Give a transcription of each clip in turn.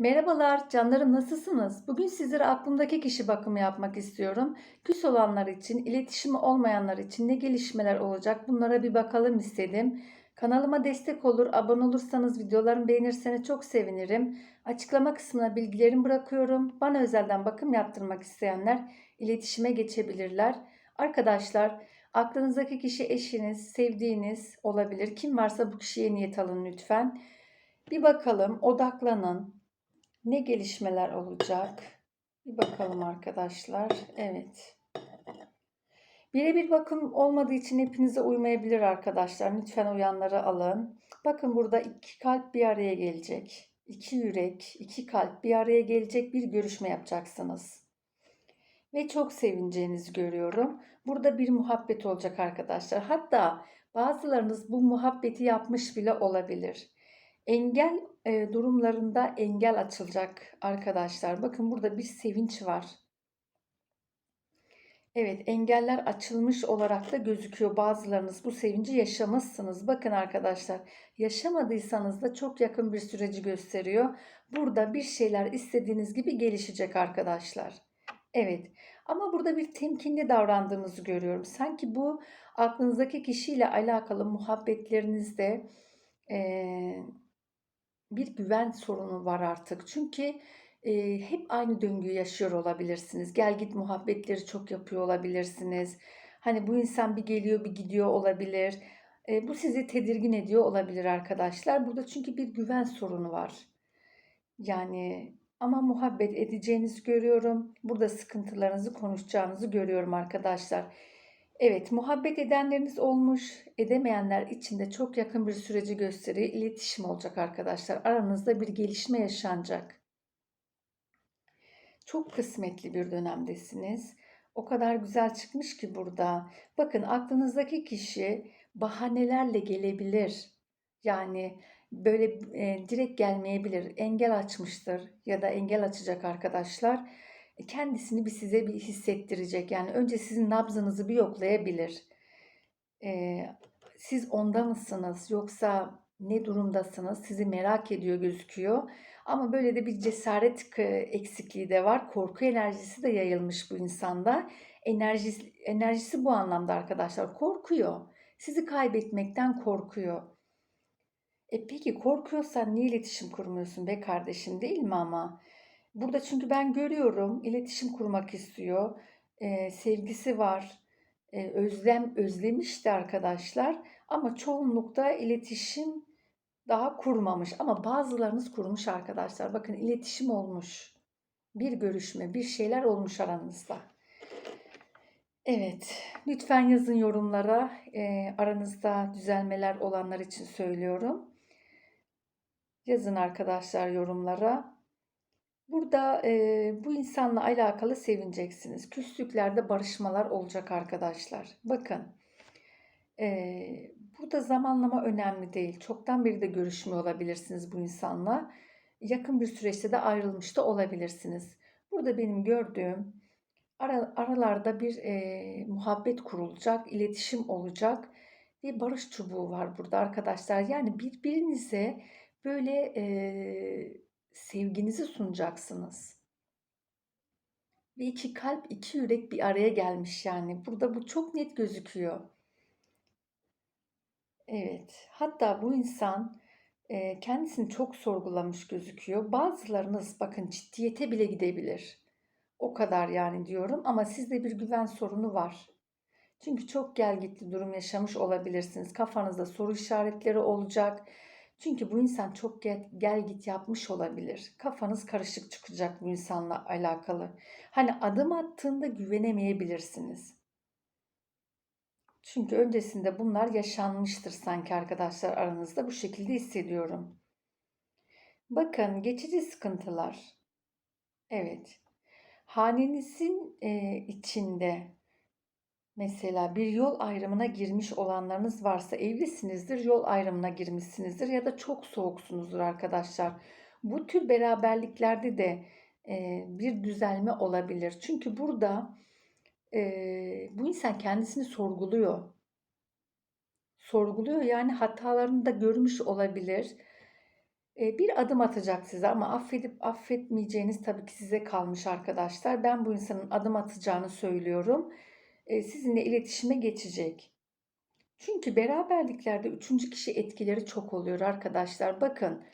Merhabalar canlarım nasılsınız? Bugün sizlere aklımdaki kişi bakımı yapmak istiyorum. Küs olanlar için, iletişimi olmayanlar için ne gelişmeler olacak bunlara bir bakalım istedim. Kanalıma destek olur, abone olursanız, videolarımı beğenirseniz çok sevinirim. Açıklama kısmına bilgilerimi bırakıyorum. Bana özelden bakım yaptırmak isteyenler iletişime geçebilirler. Arkadaşlar aklınızdaki kişi eşiniz, sevdiğiniz olabilir. Kim varsa bu kişiye niyet alın lütfen. Bir bakalım, odaklanın. Ne gelişmeler olacak? Bir bakalım arkadaşlar. Evet. Birebir bakım olmadığı için hepinize uymayabilir arkadaşlar. Lütfen uyanları alın. Bakın burada iki kalp bir araya gelecek. İki yürek, iki kalp bir araya gelecek bir görüşme yapacaksınız. Ve çok sevineceğinizi görüyorum. Burada bir muhabbet olacak arkadaşlar. Hatta bazılarınız bu muhabbeti yapmış bile olabilir. Engel e, durumlarında engel açılacak arkadaşlar. Bakın burada bir sevinç var. Evet, engeller açılmış olarak da gözüküyor. Bazılarınız bu sevinci yaşamışsınız. Bakın arkadaşlar, yaşamadıysanız da çok yakın bir süreci gösteriyor. Burada bir şeyler istediğiniz gibi gelişecek arkadaşlar. Evet, ama burada bir temkinli davrandığınızı görüyorum. Sanki bu aklınızdaki kişiyle alakalı muhabbetlerinizde eee bir güven sorunu var artık. Çünkü e, hep aynı döngüyü yaşıyor olabilirsiniz. Gel git muhabbetleri çok yapıyor olabilirsiniz. Hani bu insan bir geliyor bir gidiyor olabilir. E, bu sizi tedirgin ediyor olabilir arkadaşlar. Burada çünkü bir güven sorunu var. Yani ama muhabbet edeceğinizi görüyorum. Burada sıkıntılarınızı konuşacağınızı görüyorum arkadaşlar. Evet, muhabbet edenleriniz olmuş, edemeyenler için de çok yakın bir süreci gösteriyor. İletişim olacak arkadaşlar. Aranızda bir gelişme yaşanacak. Çok kısmetli bir dönemdesiniz. O kadar güzel çıkmış ki burada. Bakın aklınızdaki kişi bahanelerle gelebilir. Yani böyle e, direkt gelmeyebilir. Engel açmıştır ya da engel açacak arkadaşlar kendisini bir size bir hissettirecek. Yani önce sizin nabzınızı bir yoklayabilir. Ee, siz onda mısınız yoksa ne durumdasınız? Sizi merak ediyor gözüküyor. Ama böyle de bir cesaret eksikliği de var. Korku enerjisi de yayılmış bu insanda. Enerjisi, enerjisi bu anlamda arkadaşlar. Korkuyor. Sizi kaybetmekten korkuyor. E peki korkuyorsan niye iletişim kurmuyorsun be kardeşim değil mi ama? Burada çünkü ben görüyorum iletişim kurmak istiyor. Ee, sevgisi var. Ee, özlem özlemişti arkadaşlar. Ama çoğunlukta iletişim daha kurmamış. Ama bazılarınız kurmuş arkadaşlar. Bakın iletişim olmuş. Bir görüşme, bir şeyler olmuş aranızda. Evet, lütfen yazın yorumlara. E, aranızda düzelmeler olanlar için söylüyorum. Yazın arkadaşlar yorumlara. Burada e, bu insanla alakalı sevineceksiniz. Küslüklerde barışmalar olacak arkadaşlar. Bakın e, burada zamanlama önemli değil. Çoktan beri de görüşmüyor olabilirsiniz bu insanla. Yakın bir süreçte de ayrılmış da olabilirsiniz. Burada benim gördüğüm ara, aralarda bir e, muhabbet kurulacak, iletişim olacak. Bir barış çubuğu var burada arkadaşlar. Yani birbirinize böyle... E, sevginizi sunacaksınız. Ve iki kalp, iki yürek bir araya gelmiş yani. Burada bu çok net gözüküyor. Evet. Hatta bu insan e, kendisini çok sorgulamış gözüküyor. Bazılarınız bakın ciddiyete bile gidebilir. O kadar yani diyorum ama sizde bir güven sorunu var. Çünkü çok gel gitti durum yaşamış olabilirsiniz. Kafanızda soru işaretleri olacak çünkü bu insan çok gel, gel git yapmış olabilir. Kafanız karışık çıkacak bu insanla alakalı. Hani adım attığında güvenemeyebilirsiniz. Çünkü öncesinde bunlar yaşanmıştır sanki arkadaşlar aranızda bu şekilde hissediyorum. Bakın geçici sıkıntılar. Evet. Hanenizin e, içinde Mesela bir yol ayrımına girmiş olanlarınız varsa evlisinizdir, yol ayrımına girmişsinizdir ya da çok soğuksunuzdur arkadaşlar. Bu tür beraberliklerde de e, bir düzelme olabilir. Çünkü burada e, bu insan kendisini sorguluyor. Sorguluyor yani hatalarını da görmüş olabilir. Eee, bir adım atacak size ama affedip affetmeyeceğiniz tabii ki size kalmış arkadaşlar. Ben bu insanın adım atacağını söylüyorum. Eee, sizinle iletişime geçecek. Çünkü beraberliklerde üçüncü kişi etkileri çok oluyor arkadaşlar. Bakın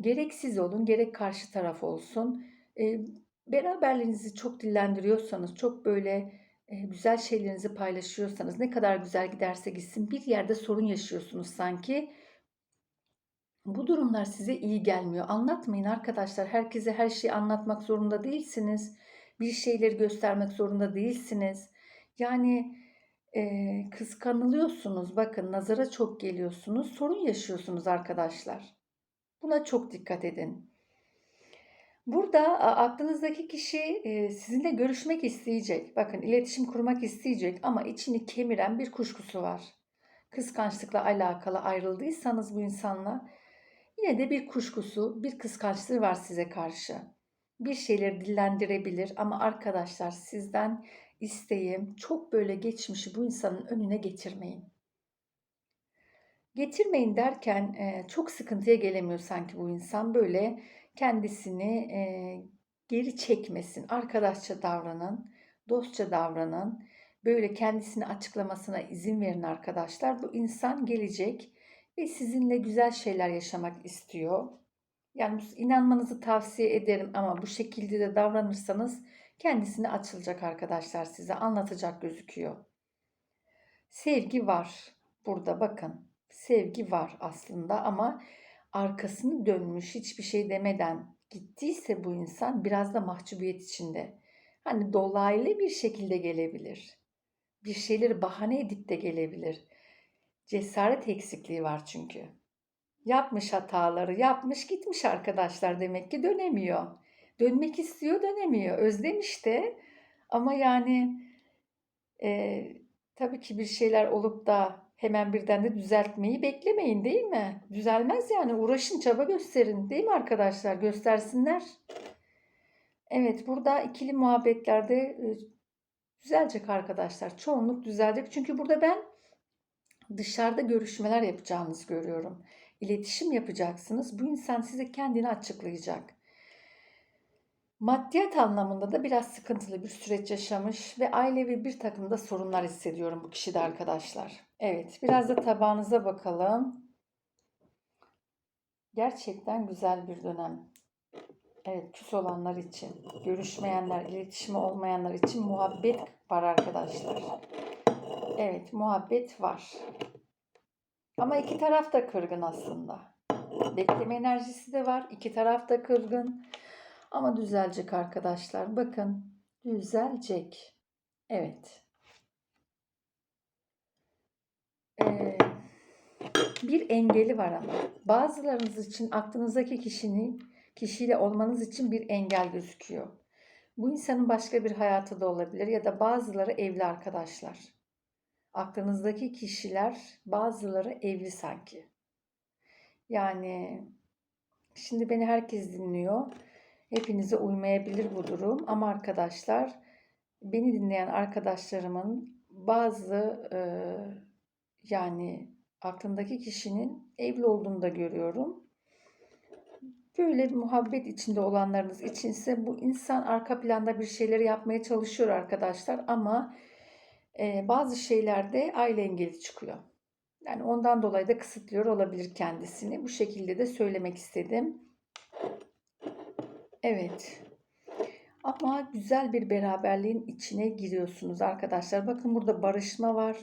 gerek siz olun gerek karşı taraf olsun. Eee, beraberliğinizi çok dillendiriyorsanız, çok böyle eee, güzel şeylerinizi paylaşıyorsanız, ne kadar güzel giderse gitsin bir yerde sorun yaşıyorsunuz sanki. Bu durumlar size iyi gelmiyor. Anlatmayın arkadaşlar. Herkese her şeyi anlatmak zorunda değilsiniz. Bir şeyleri göstermek zorunda değilsiniz. Yani eee, kıskanılıyorsunuz. Bakın nazara çok geliyorsunuz. Sorun yaşıyorsunuz arkadaşlar. Buna çok dikkat edin. Burada aklınızdaki kişi e, sizinle görüşmek isteyecek. Bakın iletişim kurmak isteyecek ama içini kemiren bir kuşkusu var. Kıskançlıkla alakalı ayrıldıysanız bu insanla yine de bir kuşkusu, bir kıskançlığı var size karşı. Bir şeyleri dillendirebilir ama arkadaşlar sizden isteğim çok böyle geçmişi bu insanın önüne getirmeyin. Getirmeyin derken e, çok sıkıntıya gelemiyor sanki bu insan. Böyle kendisini e, geri çekmesin. Arkadaşça davranın, dostça davranın. Böyle kendisini açıklamasına izin verin arkadaşlar. Bu insan gelecek ve sizinle güzel şeyler yaşamak istiyor. Yani inanmanızı tavsiye ederim ama bu şekilde de davranırsanız kendisine açılacak arkadaşlar size anlatacak gözüküyor. Sevgi var burada bakın. Sevgi var aslında ama arkasını dönmüş hiçbir şey demeden gittiyse bu insan biraz da mahcubiyet içinde. Hani dolaylı bir şekilde gelebilir. Bir şeyleri bahane edip de gelebilir. Cesaret eksikliği var çünkü. Yapmış hataları, yapmış gitmiş arkadaşlar demek ki dönemiyor. Dönmek istiyor, dönemiyor. Özlemiş de ama yani e, tabii ki bir şeyler olup da hemen birden de düzeltmeyi beklemeyin değil mi? Düzelmez yani uğraşın, çaba gösterin değil mi arkadaşlar? Göstersinler. Evet, burada ikili muhabbetlerde e, düzelecek arkadaşlar. Çoğunluk düzelecek. Çünkü burada ben dışarıda görüşmeler yapacağınızı görüyorum. İletişim yapacaksınız. Bu insan size kendini açıklayacak. Maddiyat anlamında da biraz sıkıntılı bir süreç yaşamış ve ailevi bir takım da sorunlar hissediyorum bu kişide arkadaşlar. Evet, biraz da tabağınıza bakalım. Gerçekten güzel bir dönem. Evet, küs olanlar için, görüşmeyenler, iletişimi olmayanlar için muhabbet var arkadaşlar. Evet, muhabbet var. Ama iki taraf da kırgın aslında. Bekleme enerjisi de var. İki taraf da kırgın. Ama düzelecek arkadaşlar. Bakın, düzelecek. Evet. Ee, bir engeli var ama. Bazılarınız için aklınızdaki kişinin kişiyle olmanız için bir engel gözüküyor. Bu insanın başka bir hayatı da olabilir ya da bazıları evli arkadaşlar. Aklınızdaki kişiler bazıları evli sanki. Yani şimdi beni herkes dinliyor. Hepinize uymayabilir bu durum ama arkadaşlar beni dinleyen arkadaşlarımın bazı e, yani aklındaki kişinin evli olduğunu da görüyorum. Böyle muhabbet içinde olanlarınız içinse bu insan arka planda bir şeyleri yapmaya çalışıyor arkadaşlar ama bazı şeylerde aile engeli çıkıyor. Yani ondan dolayı da kısıtlıyor olabilir kendisini. Bu şekilde de söylemek istedim. Evet. Ama güzel bir beraberliğin içine giriyorsunuz arkadaşlar. Bakın burada barışma var,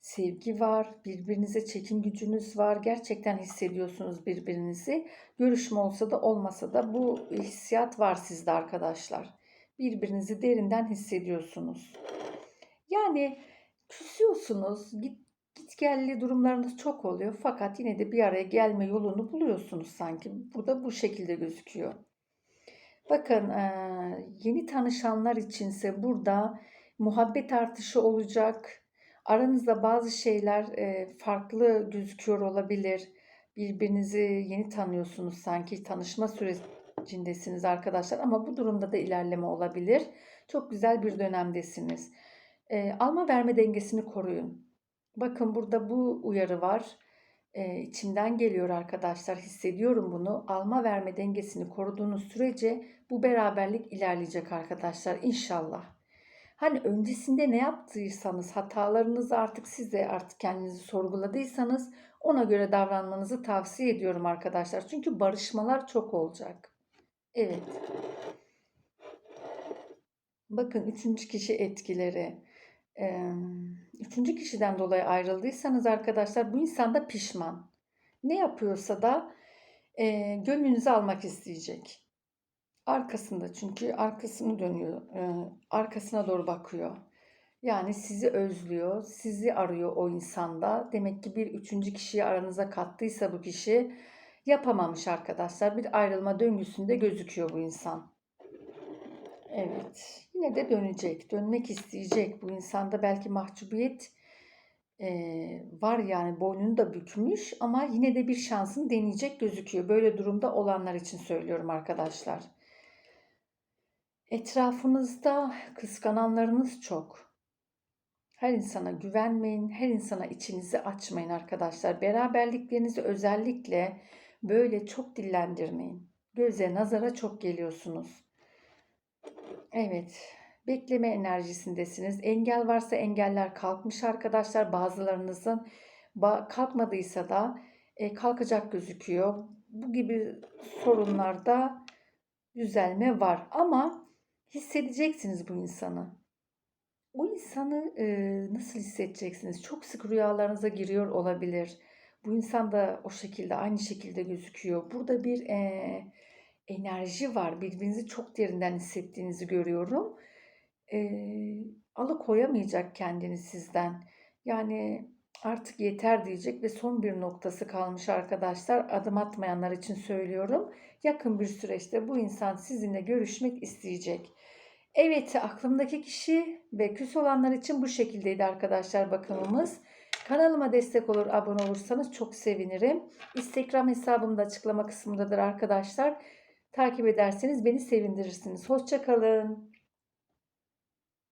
sevgi var, birbirinize çekim gücünüz var. Gerçekten hissediyorsunuz birbirinizi. Görüşme olsa da olmasa da bu hissiyat var sizde arkadaşlar. Birbirinizi derinden hissediyorsunuz. Yani küsüyorsunuz, git, git gelli durumlarınız çok oluyor. Fakat yine de bir araya gelme yolunu buluyorsunuz sanki. Burada bu şekilde gözüküyor. Bakın yeni tanışanlar içinse burada muhabbet artışı olacak. Aranızda bazı şeyler farklı gözüküyor olabilir. Birbirinizi yeni tanıyorsunuz sanki tanışma sürecindesiniz arkadaşlar ama bu durumda da ilerleme olabilir. Çok güzel bir dönemdesiniz. Eee, alma verme dengesini koruyun. Bakın burada bu uyarı var. e, içimden geliyor arkadaşlar. Hissediyorum bunu. Alma verme dengesini koruduğunuz sürece bu beraberlik ilerleyecek arkadaşlar inşallah. Hani öncesinde ne yaptıysanız hatalarınızı artık siz de artık kendinizi sorguladıysanız ona göre davranmanızı tavsiye ediyorum arkadaşlar. Çünkü barışmalar çok olacak. Evet. Bakın üçüncü kişi etkileri. Üçüncü kişiden dolayı ayrıldıysanız arkadaşlar bu insan da pişman. Ne yapıyorsa da e, gönlünüzü almak isteyecek. Arkasında çünkü arkasını dönüyor, e, arkasına doğru bakıyor. Yani sizi özlüyor, sizi arıyor o insanda. Demek ki bir üçüncü kişiyi aranıza kattıysa bu kişi yapamamış arkadaşlar. Bir ayrılma döngüsünde gözüküyor bu insan. Evet, yine de dönecek, dönmek isteyecek. Bu insanda belki mahcubiyet e, var yani boynunu da bükmüş ama yine de bir şansını deneyecek gözüküyor. Böyle durumda olanlar için söylüyorum arkadaşlar. Etrafınızda kıskananlarınız çok. Her insana güvenmeyin, her insana içinizi açmayın arkadaşlar. Beraberliklerinizi özellikle böyle çok dillendirmeyin. Göze, nazara çok geliyorsunuz. Evet, bekleme enerjisindesiniz. Engel varsa engeller kalkmış arkadaşlar. Bazılarınızın kalkmadıysa da e, kalkacak gözüküyor. Bu gibi sorunlarda düzelme var ama hissedeceksiniz bu insanı. Bu insanı e, nasıl hissedeceksiniz? Çok sık rüyalarınıza giriyor olabilir. Bu insan da o şekilde aynı şekilde gözüküyor. Burada bir e, enerji var. Birbirinizi çok derinden hissettiğinizi görüyorum. E, alıkoyamayacak kendini sizden. Yani artık yeter diyecek ve son bir noktası kalmış arkadaşlar. Adım atmayanlar için söylüyorum. Yakın bir süreçte bu insan sizinle görüşmek isteyecek. Evet aklımdaki kişi ve küs olanlar için bu şekildeydi arkadaşlar bakımımız. Kanalıma destek olur abone olursanız çok sevinirim. Instagram hesabım da açıklama kısmındadır arkadaşlar. Takip ederseniz beni sevindirirsiniz. Hoşçakalın.